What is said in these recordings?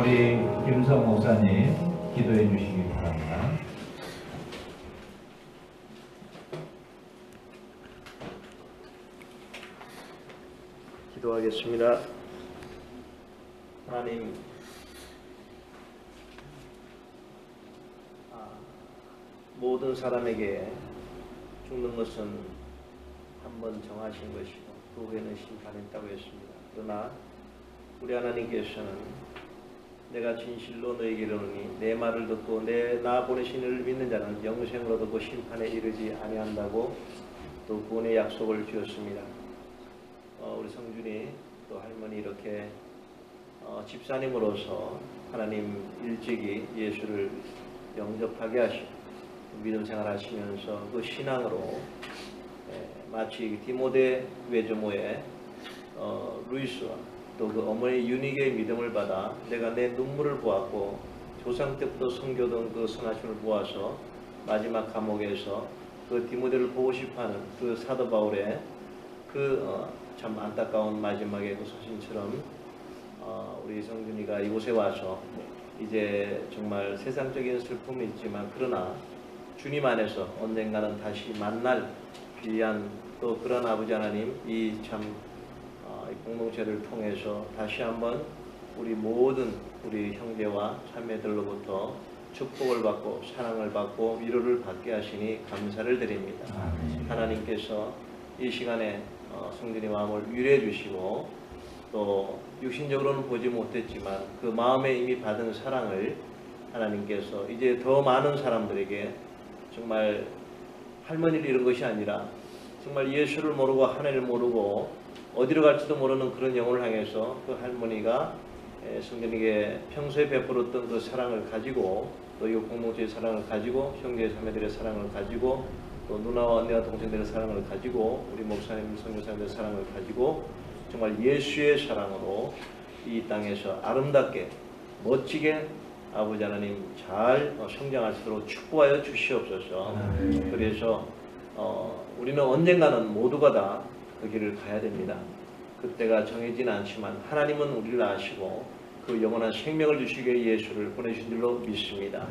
우리 김성 목사님 기도해 주시기 바랍니다. 기도하겠습니다. 하나님, 아, 모든 사람에게 죽는 것은 한 번 정하신 것이고 그 후에는 심판했다고 했습니다. 그러나 우리 하나님께서는 내가 진실로 너에게 이르노니 내 말을 듣고 내 나 보내신 이를 믿는 자는 영생을 얻고 심판에 이르지 아니한다고 또 구원의 약속을 주었습니다. 어, 우리 성준이 또 할머니 이렇게 어, 집사님으로서 하나님 일찍이 예수를 영접하게 하시고 믿음 생활하시면서 그 신앙으로 예, 마치 디모데 외조모의 어, 루이스와 또 그 어머니 유니게의 믿음을 받아 내가 내 눈물을 보았고 조상 때부터 섬겨던 그 선하심을 보아서 마지막 감옥에서 그 디모데를 보고 싶어하는 그 사도 바울의 그참 안타까운 마지막의 그 소신처럼 어, 우리 성준이가 이곳에 와서 이제 정말 세상적인 슬픔이 있지만 그러나 주님 안에서 언젠가는 다시 만날 귀한 또 그런 아버지 하나님 이참 어, 이 공동체를 통해서 다시 한번 우리 모든 우리 형제와 자매들로부터 축복을 받고 사랑을 받고 위로를 받게 하시니 감사를 드립니다. 아멘. 하나님께서 이 시간에 어, 성준이 마음을 위로해 주시고 또 육신적으로는 보지 못했지만 그 마음에 이미 받은 사랑을 하나님께서 이제 더 많은 사람들에게 정말 할머니를 잃은 것이 아니라 정말 예수를 모르고 하나님을 모르고 어디로 갈지도 모르는 그런 영혼을 향해서 그 할머니가 에, 성전에게 평소에 베풀었던 그 사랑을 가지고 또 이 공동체의 사랑을 가지고 형제 자매들의 사랑을 가지고 또 누나와 언니와 동생들의 사랑을 가지고 우리 목사님 선교사님들의 사랑을 가지고 정말 예수의 사랑으로 이 땅에서 아름답게 멋지게 아버지 하나님 잘 어, 성장할 수 있도록 축복하여 주시옵소서. 그래서 어, 우리는 언젠가는 모두가 다 그 길을 가야 됩니다. 그때가 정해지는 않지만 하나님은 우리를 아시고 그 영원한 생명을 주시기 위해 예수를 보내신 줄로 믿습니다.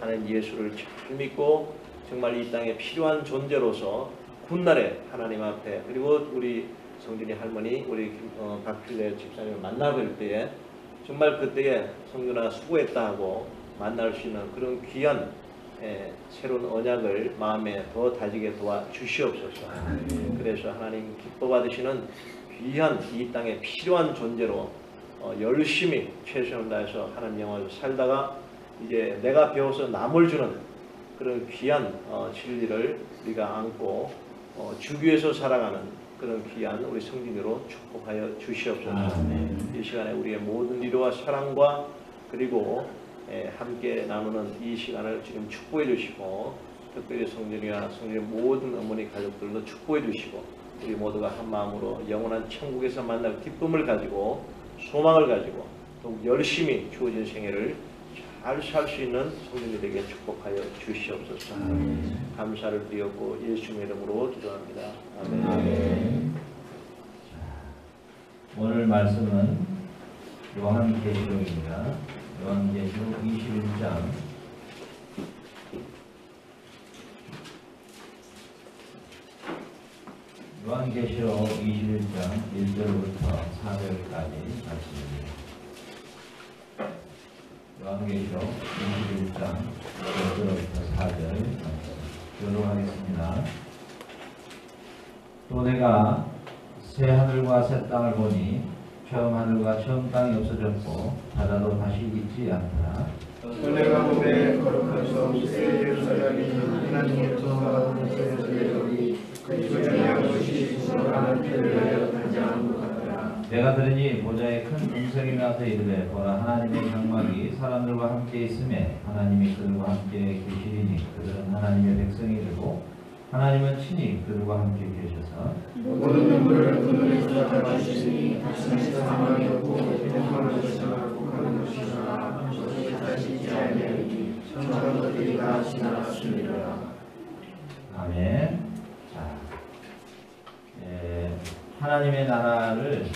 하나님 예수를 잘 믿고 정말 이 땅에 필요한 존재로서 훗날에 하나님 앞에 그리고 우리 성준이 할머니 우리 김- 어, 박필래 집사님을 만나뵐 때에 정말 그때에 성준아 수고했다 하고 만날 수 있는 그런 귀한 예, 새로운 언약을 마음에 더 다지게 도와 주시옵소서. 그래서 하나님 기뻐 받으시는 귀한 이 땅에 필요한 존재로 어, 열심히 최선을 다해서 하나님 영화를 살다가 이제 내가 배워서 남을 주는 그런 귀한 어, 진리를 우리가 안고 어, 주기 위해서 살아가는 그런 귀한 우리 성진으로 축복하여 주시옵소서. 아멘. 이 시간에 우리의 모든 위로와 사랑과 그리고 예, 함께 나누는 이 시간을 지금 축복해 주시고 특별히 성준이와 성준의 모든 어머니 가족들도 축복해 주시고 우리 모두가 한 마음으로 영원한 천국에서 만날 기쁨을 가지고 소망을 가지고 또 열심히 주어진 생애를 잘 살 수 있는 성준이들에게 축복하여 주시옵소서. 감사를 드렸고 예수님의 이름으로 기도합니다. 아멘. 아멘. 오늘 말씀은 요한계시록입니다. 요한계시록 21장 요한계시록 21장 1절부터 4절까지 말씀입니다. 요한계시록 21장 1절부터 4절 말씀 교독하겠습니다. 또 내가 새 하늘과 새 땅을 보니 처음 하늘과 처음 땅이 없어졌고 바다도 다시 있지 않더라. 내가 몸에 거룩한 성새 예루살렘이 하나님께서 하늘에서 여기 그 주장한 것이 단장한 것 같더라. 내가 들으니 보좌에 큰 음성이 나서 이르되 보라 하나님의 장막이 사람들과 함께 있음에 하나님이 그들과 함께 계시리니 그들은 하나님의 백성이 되고 하나님은 친히 그들과 함께 계셔서 모든 눈물을 그 눈에서 닦아주시니 다시는 다 지나갔습니다. 아멘. 자, 에, 하나님의 나라를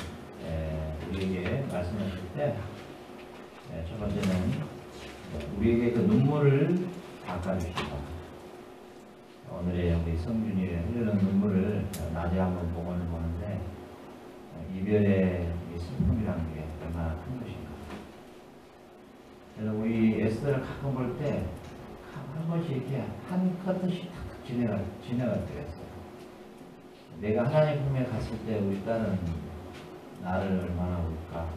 에, 우리에게 말씀하실 때 네, 첫 번째는 우리에게 그 눈물을 닦아주시다. 오늘의 우리 성준이 흐르는 눈물을 낮에 한번 복원을 보는데 이별의 이 슬픔이라는 게 얼마나 큰 것인가. 그래서 우리 에스더를 가끔 볼때 한 번씩 이렇게 한 컷씩 탁 지나갈 때가 있어요. 내가 하나님 품에 갔을 때 딸은 나를 얼마나 울까,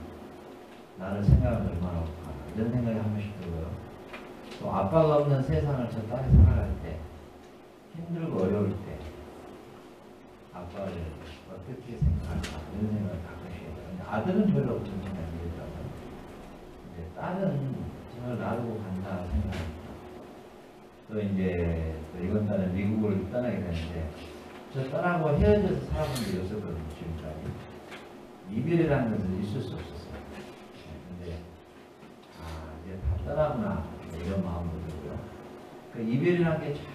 나를 생각을 얼마나 울까, 이런 생각이 한 번씩 들고요. 또 아빠가 없는 세상을 저 딸이 살아갈 때, 힘들고 어려울 때, 아빠를 어떻게 생각할까, 이런 생각을 가끔씩 해요. 아들은 별로 그런 생각이 들더라고요. 근데 딸은 저를 놔두고 간다 생각합니다. 또 이제 또 이번 달에 미국을 떠나게 되는데 저 딸하고 헤어져서 살아본 적이 없었거든요 지금까지. 이별이라는 것은 있을 수 없었어요. 네, 근데 아 이제 다 떠나구나. 이런 마음도 들고요. 그 이별이라는 게참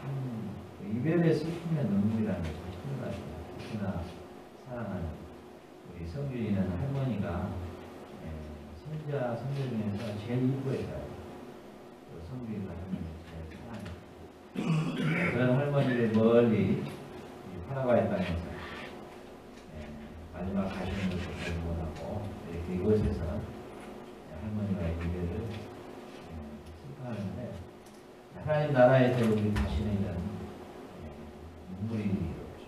그 이별의 슬픔의 눈물이라는 게참 큰 것 같아요. 특히나 사랑하는 우리 성준이는 할머니가 예, 손자 손자 중에서 제일 이뻐했어요? 그 성준이가 할머니 제일 사랑해요 그런 할머니를 멀리 이 파라과이 땅에서 예, 마지막 가시는 것을 이렇게 이곳에서 할머니와의 이별을 예, 슬퍼하는데 하나님 나라에서 우리 다시는 이런 예, 눈물이 없죠.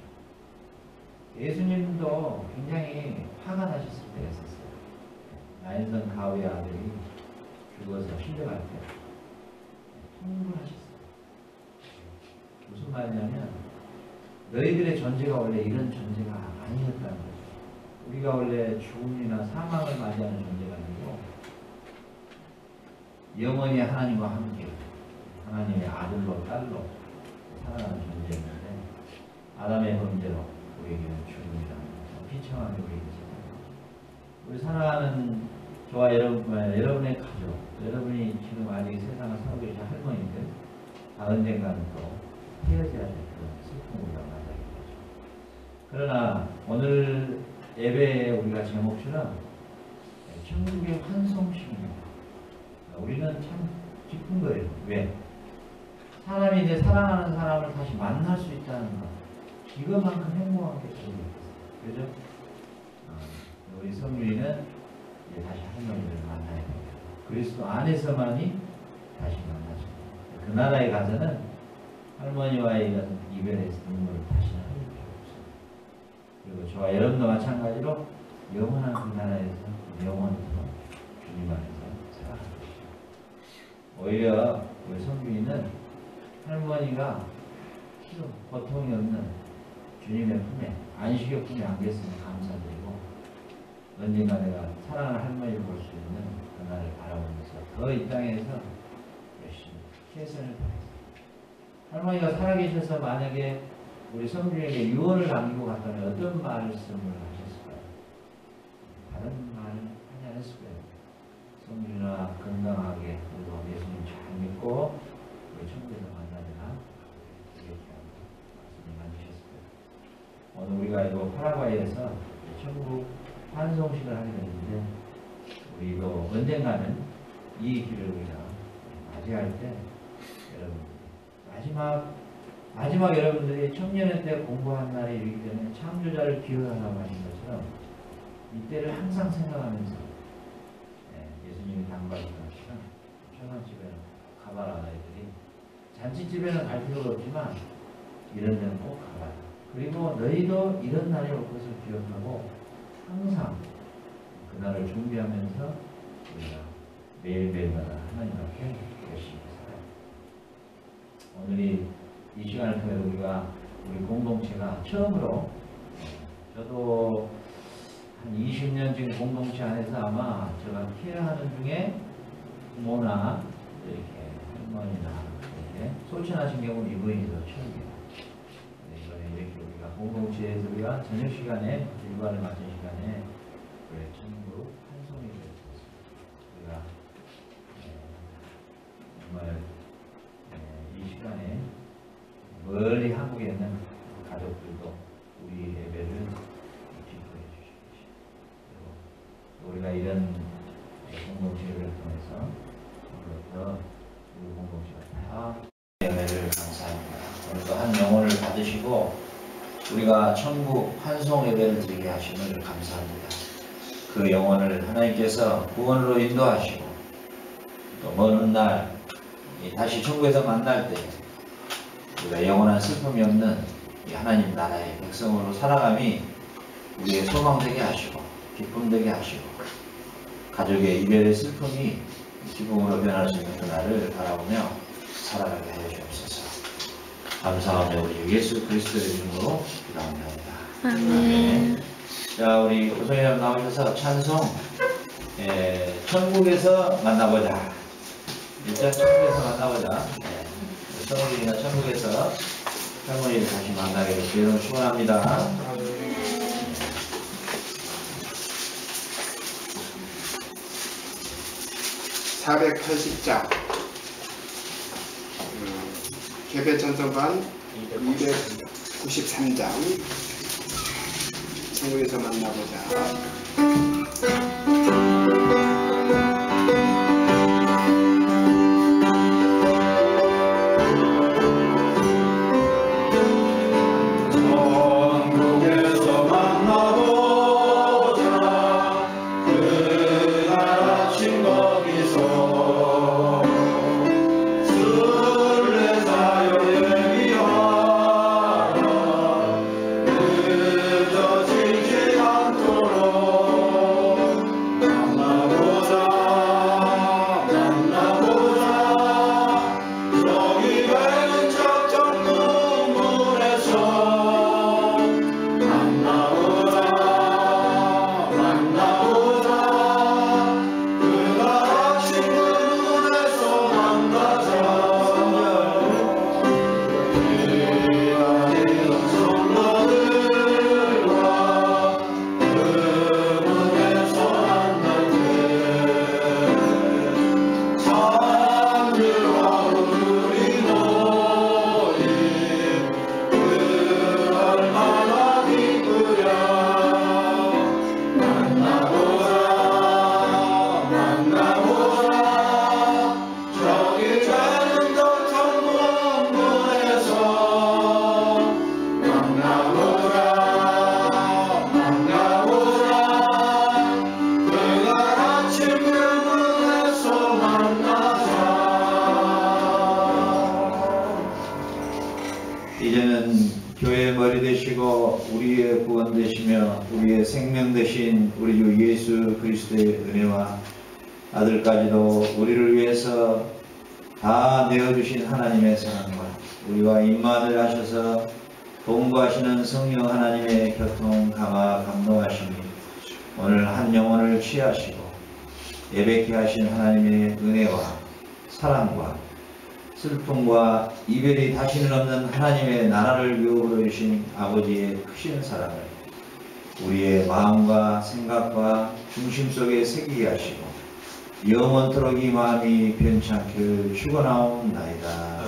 예수님도 굉장히 화가 나셨을 때가 있었어요. 나인선 가우의 아들이 죽어서 실려갈 때 통곡하셨어요. 무슨 말이냐면 너희들의 존재가 원래 이런 존재가 아니었다는 거죠. 우리가 원래 죽음이나 사망을 맞이하는 존재가 아니고 영원히 하나님과 함께 하나님의 아들로 딸로 살아가는 존재였는데 아담의 범죄로 우리에게는 죽음이라는 비참하게 우리에게 우리 사랑하는 저와 여러분, 여러분의 가족, 여러분이 지금 아직 세상을 살고 계신 할머니들 다 언젠가는 또 헤어져야 될 그런 슬픔 우리가 맞아야 되죠. 그러나 오늘 예배에 우리가 제목처럼 천국의 환송식입니다. 우리는 참 기쁜 거예요. 왜? 사람이 이제 사랑하는 사람을 다시 만날 수 있다는 것. 이것만큼 행복한 게 있어요. 그죠? 어, 우리 성유이는 이제 다시 할머니를 만나야 됩니다. 그리스도 안에서만이 다시 만나죠. 그 나라에 가서는 할머니와의 이별의 눈물을 없어요. 그리고 저와 여러분도 마찬가지로 영원한 그 나라에서 영원토록 주님 안에서 살아갈 것이죠. 오히려 우리 성주인은 할머니가 좀 고통이 없는 주님의 품에 안식의 품에 안겼으니 감사드리고 언젠가 내가 사랑하는 할머니를 볼 수 있는 그날을 바라보면서 더 이 땅에서 열심히 최선을 다해서 할머니가 살아계셔서 만약에 우리 성준에게 유언을 남기고 갔다면 어떤 말씀을 하셨을까요? 다른 말을 하지 않았을 거예요. 성준아 건강하게 그리고 예수님 잘 믿고 우리 천국에서 만나자 이렇게 말씀을 남기셨을 거예요. 오늘 우리가 이거 파라과이에서 천국 환송식을 하게 되는데 우리도 언젠가는 이 길을 우리가 맞이할 때 여러분 마지막 마지막 여러분들이 청년의 때 공부한 날이 이기 때문에 창조자를 기억하라고 하신 것처럼 이때를 항상 생각하면서 예, 예수님이 당부하신 것처럼 청년집에는 가봐라 너희들이 잔치집에는 갈 필요가 없지만 이런 데는 꼭 가봐라 그리고 너희도 이런 날이 올 것을 기억하고 항상 그날을 준비하면서 우리가 매일매일마다 하나님 앞에 열심히 살아요. 오늘이 이 시간을 통해 우리가 우리 공동체가 처음으로 어, 저도 한 20년 지금 공동체 안에서 아마 제가 케어하는 중에 부모나 이렇게 할머니나 이렇게 소천하신 경우는 이번이 더 처음이에요. 네, 이번에 이렇게 우리가 공동체에서 우리가 저녁 시간에 일과를 마친 시간에 천 영혼을 우리가 천국 환송 예배를 드리게 하심을 감사합니다. 그 영혼을 하나님께서 구원으로 인도하시고 또 먼 날 다시 천국에서 만날 때 우리가 영원한 슬픔이 없는 하나님 나라의 백성으로 살아감이 우리의 소망되게 하시고 기쁨되게 하시고 가족의 이별의 슬픔이 기쁨으로 변할 수 있는 그날을 바라보며 살아가게 하여 주옵소서. 감사하며 우리 예수 그리스도의 이름으로 기도합니다. 아멘. 자, 우리 고성이랑 나오셔서 찬송 예, 천국에서 만나보자. 일단 천국에서 만나보자. 예, 성우들이나 천국에서 할머니를 다시 만나게 되기를 축원합니다. 480장. 음, 개배천성반 293장. 천국에서 만나보자 우리의 생명 되신 우리 주 예수 그리스도의 은혜와 아들까지도 우리를 위해서 다 내어주신 하나님의 사랑과 우리와 임만을 하셔서 동거하시는 성령 하나님의 교통 감화 감동하심이 오늘 한 영혼을 취하시고 예배케 하신 하나님의 은혜와 사랑과 슬픔과 이별이 다시는 없는 하나님의 나라를 유업으로 주신 아버지의 크신 사랑을 우리의 마음과 생각과 중심 속에 새기게 하시고 영원토록 이 마음이 변치 않기를 축원하옵나이다.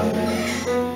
아멘.